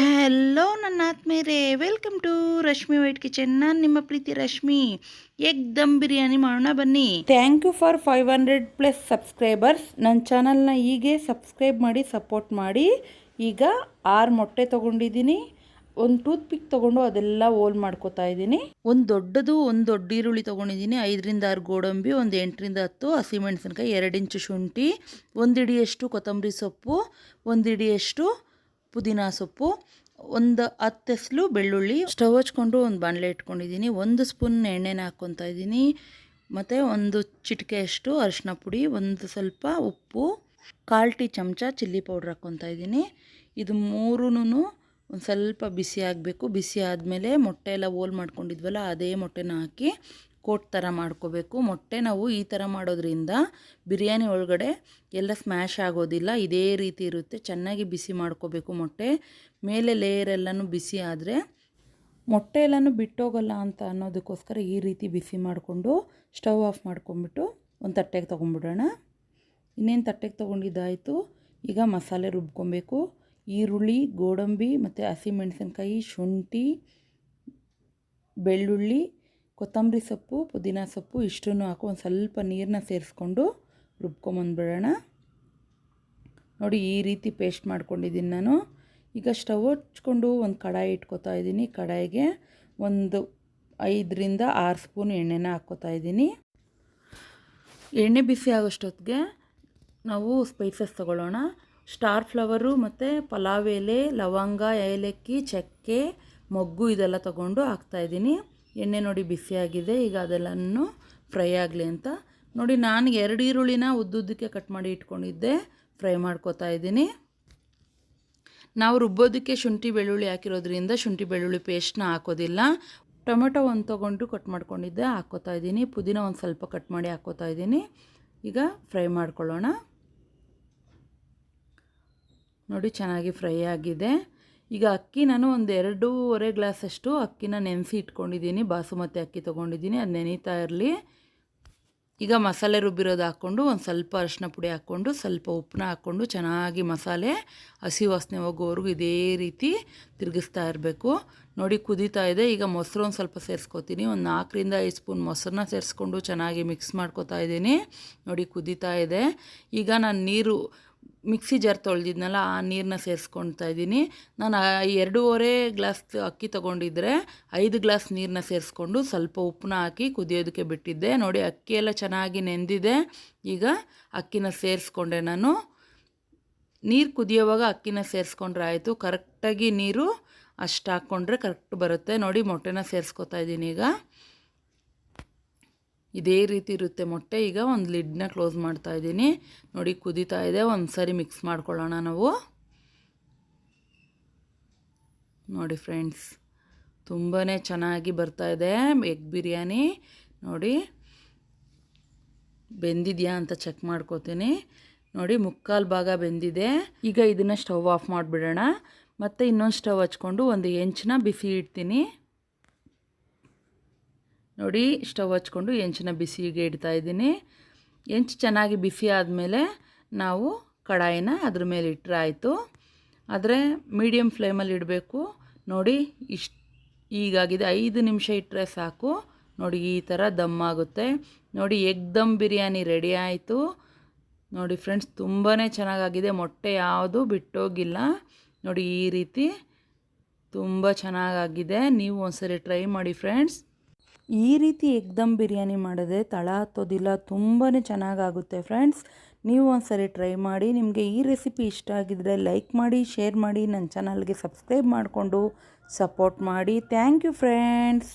Hello ನನ್ನ ಆತ್ಮೇರೆ welcome to Rashmi white kitchen ನಾನು ನಿಮ್ಮ ಪ್ರೀತಿ ರಶ್ಮಿ. ಎಗ್ ದಮ್ ಬಿರಿಯಾನಿ ಮಾಡೋಣ ಬನ್ನಿ. Thank you for five hundred plus subscribers ನನ್ನ ಚಾನಲ್ನ ಹೀಗೆ ಸಬ್ಸ್ಕ್ರೈಬ್ ಮಾಡಿ ಸಪೋರ್ಟ್ ಮಾಡಿ. ಈಗ ಆರು ಮೊಟ್ಟೆ ತೊಗೊಂಡಿದ್ದೀನಿ. ಒಂದು ಟೂತ್ ಪಿಕ್ ತೊಗೊಂಡು ಅದೆಲ್ಲ ಓಲ್ ಮಾಡ್ಕೋತಾ ಇದ್ದೀನಿ. ಒಂದು ದೊಡ್ಡದು ಒಂದು ದೊಡ್ಡ ಈರುಳ್ಳಿ ತೊಗೊಂಡಿದ್ದೀನಿ. ಐದರಿಂದ ಆರು ಗೋಡಂಬಿ ಒಂದು ಎಂಟರಿಂದ ಹತ್ತು ಹಸಿಮೆಣಸಿನ್ಕಾಯಿ ಎರಡು ಇಂಚು ಶುಂಠಿ ಒಂದು ಇಡಿಯಷ್ಟು ಕೊತ್ತಂಬರಿ ಸೊಪ್ಪು ಒಂದು ಇಡಿಯಷ್ಟು ಪುದೀನ ಸೊಪ್ಪು, ಒಂದು ಹತ್ತು ಎಸ್ಲು ಬೆಳ್ಳುಳ್ಳಿ. ಸ್ಟವ್ ಹಚ್ಕೊಂಡು ಒಂದು ಬಾಣಲೆ ಇಟ್ಕೊಂಡಿದ್ದೀನಿ. ಒಂದು ಸ್ಪೂನ್ ಎಣ್ಣೆನ ಹಾಕ್ಕೊತಾ ಇದ್ದೀನಿ. ಮತ್ತು ಒಂದು ಚಿಟಿಕೆಯಷ್ಟು ಅರಿಶಿನ ಪುಡಿ, ಒಂದು ಸ್ವಲ್ಪ ಉಪ್ಪು, ಕಾಲು ಟೀ ಚಮಚ ಚಿಲ್ಲಿ ಪೌಡ್ರ್ ಹಾಕ್ಕೊತಾ ಇದ್ದೀನಿ. ಇದು ಮೂರೂ ಒಂದು ಸ್ವಲ್ಪ ಬಿಸಿ ಆಗಬೇಕು. ಬಿಸಿ ಆದಮೇಲೆ ಮೊಟ್ಟೆ ಎಲ್ಲ ಓಲ್ ಮಾಡ್ಕೊಂಡಿದ್ವಲ್ಲ, ಅದೇ ಮೊಟ್ಟೆನ ಹಾಕಿ ಕೋಟ್ ಥರ ಮಾಡ್ಕೋಬೇಕು. ಮೊಟ್ಟೆ ನಾವು ಈ ಥರ ಮಾಡೋದ್ರಿಂದ ಬಿರಿಯಾನಿ ಒಳಗಡೆ ಎಲ್ಲ ಸ್ಮ್ಯಾಶ್ ಆಗೋದಿಲ್ಲ. ಇದೇ ರೀತಿ ಇರುತ್ತೆ. ಚೆನ್ನಾಗಿ ಬಿಸಿ ಮಾಡ್ಕೋಬೇಕು ಮೊಟ್ಟೆ. ಮೇಲೆ ಲೇಯರ್ ಎಲ್ಲನೂ ಬಿಸಿ ಆದರೆ ಮೊಟ್ಟೆ ಎಲ್ಲನೂ ಬಿಟ್ಟೋಗಲ್ಲ ಅಂತ ಅನ್ನೋದಕ್ಕೋಸ್ಕರ ಈ ರೀತಿ ಬಿಸಿ ಮಾಡಿಕೊಂಡು ಸ್ಟವ್ ಆಫ್ ಮಾಡ್ಕೊಂಬಿಟ್ಟು ಒಂದು ತಟ್ಟೆಗೆ ತೊಗೊಂಬಿಡೋಣ ಇನ್ನೇನು ತಟ್ಟೆಗೆ ತೊಗೊಂಡಿದ್ದಾಯಿತು? ಈಗ ಮಸಾಲೆ ರುಬ್ಕೊಬೇಕು. ಈರುಳ್ಳಿ, ಗೋಡಂಬಿ ಮತ್ತು ಹಸಿಮೆಣಸಿನ್ಕಾಯಿ ಶುಂಠಿ, ಬೆಳ್ಳುಳ್ಳಿ ಕೊತ್ತಂಬರಿ ಸೊಪ್ಪು, ಪುದೀನ ಸೊಪ್ಪು ಇಷ್ಟನ್ನು ಹಾಕಿ ಒಂದು ಸ್ವಲ್ಪ ನೀರನ್ನ ಸೇರಿಸ್ಕೊಂಡು ರುಬ್ಕೊಂಬಂದ್ಬಿಡೋಣ. ನೋಡಿ ಈ ರೀತಿ ಪೇಸ್ಟ್ ಮಾಡ್ಕೊಂಡಿದ್ದೀನಿ ನಾನು. ಈಗ ಸ್ಟವ್ ಹಚ್ಕೊಂಡು ಒಂದು ಕಡಾಯಿ ಇಟ್ಕೋತಾ ಇದ್ದೀನಿ. ಕಡಾಯಿಗೆ ಒಂದು ಐದರಿಂದ ಆರು ಸ್ಪೂನ್ ಎಣ್ಣೆನ ಹಾಕ್ಕೋತಾ ಇದ್ದೀನಿ. ಎಣ್ಣೆ ಬಿಸಿ ಆಗೋಷ್ಟೊತ್ತಿಗೆ ನಾವು ಸ್ಪೈಸಸ್ ತೊಗೊಳ್ಳೋಣ. ಸ್ಟಾರ್ ಫ್ಲವರು ಮತ್ತು ಪಲಾವ್ ಎಲೆ, ಲವಂಗ, ಏಲಕ್ಕಿ, ಚಕ್ಕೆ, ಮೊಗ್ಗು ಇದೆಲ್ಲ ತೊಗೊಂಡು ಹಾಕ್ತಾಯಿದ್ದೀನಿ ಎಣ್ಣೆ ನೋಡಿ ಬಿಸಿಯಾಗಿದೆ ಈಗ ಅದೆಲ್ಲನೂ ಫ್ರೈ ಆಗಲಿ ಅಂತ. ನೋಡಿ, ನಾನು ಎರಡು ಈರುಳ್ಳಿನ ಉದ್ದುದ್ದಕ್ಕೆ ಕಟ್ ಮಾಡಿ ಇಟ್ಕೊಂಡಿದ್ದೆ, ಫ್ರೈ ಮಾಡ್ಕೋತಾ ಇದ್ದೀನಿ. ನಾವು ರುಬ್ಬೋದಕ್ಕೆ ಶುಂಠಿ ಬೆಳ್ಳುಳ್ಳಿ ಹಾಕಿರೋದ್ರಿಂದ ಶುಂಠಿ ಬೆಳ್ಳುಳ್ಳಿ ಪೇಸ್ಟ್ನ ಹಾಕೋದಿಲ್ಲ. ಟೊಮೆಟೊ ಒಂದು ತೊಗೊಂಡು ಕಟ್ ಮಾಡ್ಕೊಂಡಿದ್ದೆ ಹಾಕ್ಕೋತಾ ಇದ್ದೀನಿ. ಪುದೀನ ಒಂದು ಸ್ವಲ್ಪ ಕಟ್ ಮಾಡಿ ಹಾಕ್ಕೋತಾ ಇದ್ದೀನಿ. ಈಗ ಫ್ರೈ ಮಾಡ್ಕೊಳ್ಳೋಣ. ನೋಡಿ, ಚೆನ್ನಾಗಿ ಫ್ರೈ ಆಗಿದೆ. ಈಗ ಅಕ್ಕಿ ನಾನು ಒಂದು ಎರಡೂವರೆ ಗ್ಲಾಸಷ್ಟು ಅಕ್ಕಿನ ನೆನೆಸಿ ಇಟ್ಕೊಂಡಿದ್ದೀನಿ. ಬಾಸುಮತಿ ಅಕ್ಕಿ ತೊಗೊಂಡಿದ್ದೀನಿ. ಅದು ನೆನೀತಾ ಇರಲಿ. ಈಗ ಮಸಾಲೆ ರುಬ್ಬಿರೋದು ಹಾಕ್ಕೊಂಡು ಒಂದು ಸ್ವಲ್ಪ ಅರಿಶಿನ ಪುಡಿ ಹಾಕ್ಕೊಂಡು ಸ್ವಲ್ಪ ಉಪ್ಪನ್ನ ಹಾಕ್ಕೊಂಡು ಚೆನ್ನಾಗಿ ಮಸಾಲೆ ಹಸಿ ವಾಸನೆ ಹೋಗೋವರೆಗೂ ಇದೇ ರೀತಿ ತಿರುಗಿಸ್ತಾ ಇರಬೇಕು. ನೋಡಿ ಕುದೀತಾ ಇದೆ. ಈಗ ಮೊಸರು ಒಂದು ಸ್ವಲ್ಪ ಸೇರಿಸ್ಕೊತೀನಿ. ಒಂದು ನಾಲ್ಕರಿಂದ ಐದು ಸ್ಪೂನ್ ಮೊಸರನ್ನ ಸೇರಿಸ್ಕೊಂಡು ಚೆನ್ನಾಗಿ ಮಿಕ್ಸ್ ಮಾಡ್ಕೋತಾ ಇದ್ದೀನಿ. ನೋಡಿ ಕುದೀತಾ ಇದೆ. ಈಗ ನಾನು ನೀರು ಮಿಕ್ಸಿ ಜಾರ್ ತೊಳೆದಿದ್ನಲ್ಲ, ಆ ನೀರನ್ನ ಸೇರಿಸ್ಕೊಳ್ತಾ ಇದ್ದೀನಿ. ನಾನು ಎರಡೂವರೆ ಗ್ಲಾಸ್ ಅಕ್ಕಿ ತೊಗೊಂಡಿದ್ರೆ ಐದು ಗ್ಲಾಸ್ ನೀರನ್ನ ಸೇರಿಸ್ಕೊಂಡು ಸ್ವಲ್ಪ ಉಪ್ಪನ್ನ ಹಾಕಿ ಕುದಿಯೋದಕ್ಕೆ ಬಿಟ್ಟಿದ್ದೆ. ನೋಡಿ, ಅಕ್ಕಿ ಎಲ್ಲ ಚೆನ್ನಾಗಿ ನೆಂದಿದೆ. ಈಗ ಅಕ್ಕಿನ ಸೇರಿಸ್ಕೊಂಡೆ ನಾನು. ನೀರು ಕುದಿಯೋವಾಗ ಅಕ್ಕಿನ ಸೇರಿಸ್ಕೊಂಡ್ರೆ ಆಯಿತು. ಕರೆಕ್ಟಾಗಿ ನೀರು ಅಷ್ಟು ಹಾಕ್ಕೊಂಡ್ರೆ ಕರೆಕ್ಟ್ ಬರುತ್ತೆ. ನೋಡಿ, ಮೊಟ್ಟೆನ ಸೇರಿಸ್ಕೊತಾ ಇದ್ದೀನಿ ಈಗ. ಇದೇ ರೀತಿ ಇರುತ್ತೆ ಮೊಟ್ಟೆ. ಈಗ ಒಂದು ಲಿಡ್ನ ಕ್ಲೋಸ್ ಮಾಡ್ತಾ ಇದ್ದೀನಿ. ನೋಡಿ, ಕುದೀತಾ ಇದೆ. ಒಂದು ಸರಿ ಮಿಕ್ಸ್ ಮಾಡ್ಕೊಳ್ಳೋಣ ನಾವು. ನೋಡಿ ಫ್ರೆಂಡ್ಸ್ ತುಂಬಾ ಚೆನ್ನಾಗಿ ಬರ್ತಾ ಇದೆ ಎಗ್ ಬಿರಿಯಾನಿ. ನೋಡಿ, ಬೆಂದಿದೆಯಾ ಅಂತ ಚೆಕ್ ಮಾಡ್ಕೋತೀನಿ. ನೋಡಿ, ಮುಕ್ಕಾಲು ಭಾಗ ಬೆಂದಿದೆ. ಈಗ ಇದನ್ನು ಸ್ಟವ್ ಆಫ್ ಮಾಡಿಬಿಡೋಣ. ಮತ್ತು ಇನ್ನೊಂದು ಸ್ಟವ್ ಹಚ್ಕೊಂಡು ಒಂದು ಹೆಂಚನ್ನ ಬಿಸಿ ಇಡ್ತೀನಿ. ನೋಡಿ, ಸ್ಟವ್ ಹಚ್ಕೊಂಡು ಹೆಂಚನ್ನ ಬಿಸಿಗೆ ಇಡ್ತಾ ಇದ್ದೀನಿ. ಹೆಂಚು ಚೆನ್ನಾಗಿ ಬಿಸಿ ಆದಮೇಲೆ ನಾವು ಕಡಾಯಿನ ಅದ್ರ ಮೇಲೆ ಇಟ್ಟರೆ ಆಯಿತು. ಆದರೆ ಮೀಡಿಯಮ್ ಫ್ಲೇಮಲ್ಲಿ ಇಡಬೇಕು. ನೋಡಿ, ಇಷ್ಟು ಈಗಾಗಿದೆ ಐದು ನಿಮಿಷ ಇಟ್ಟರೆ ಸಾಕು. ನೋಡಿ, ಈ ಥರ ದಮ್ ಆಗುತ್ತೆ. ನೋಡಿ ಎಗ್ ದಮ್ ಬಿರಿಯಾನಿ ರೆಡಿ ಆಯಿತು. ನೋಡಿ ಫ್ರೆಂಡ್ಸ್ ತುಂಬಾ ಚೆನ್ನಾಗಾಗಿದೆ. ಮೊಟ್ಟೆ ಯಾವುದು ಬಿಟ್ಟೋಗಿಲ್ಲ. ನೋಡಿ, ಈ ರೀತಿ ತುಂಬ ಚೆನ್ನಾಗಾಗಿದೆ. ನೀವು ಒಂದ್ಸರಿ ಟ್ರೈ ಮಾಡಿ ಫ್ರೆಂಡ್ಸ್ ಈ ರೀತಿ ಎಗ್ದಮ್ ಬಿರಿಯಾನಿ ಮಾಡಿದ್ರೆ ತಳ ಹತ್ತೋದಿಲ್ಲ ತುಂಬಾ ಚೆನ್ನಾಗಾಗುತ್ತೆ ಫ್ರೆಂಡ್ಸ್. ನೀವು ಒಂದ್ಸರಿ ಟ್ರೈ ಮಾಡಿ, ನಿಮಗೆ ಈ ರೆಸಿಪಿ ಇಷ್ಟ ಆಗಿದ್ರೆ ಲೈಕ್ ಮಾಡಿ, ಶೇರ್ ಮಾಡಿ ನನ್ನ ಚಾನಲ್ಗೆ ಸಬ್ಸ್ಕ್ರೈಬ್ ಮಾಡಿಕೊಂಡು ಸಪೋರ್ಟ್ ಮಾಡಿ. Thank you friends.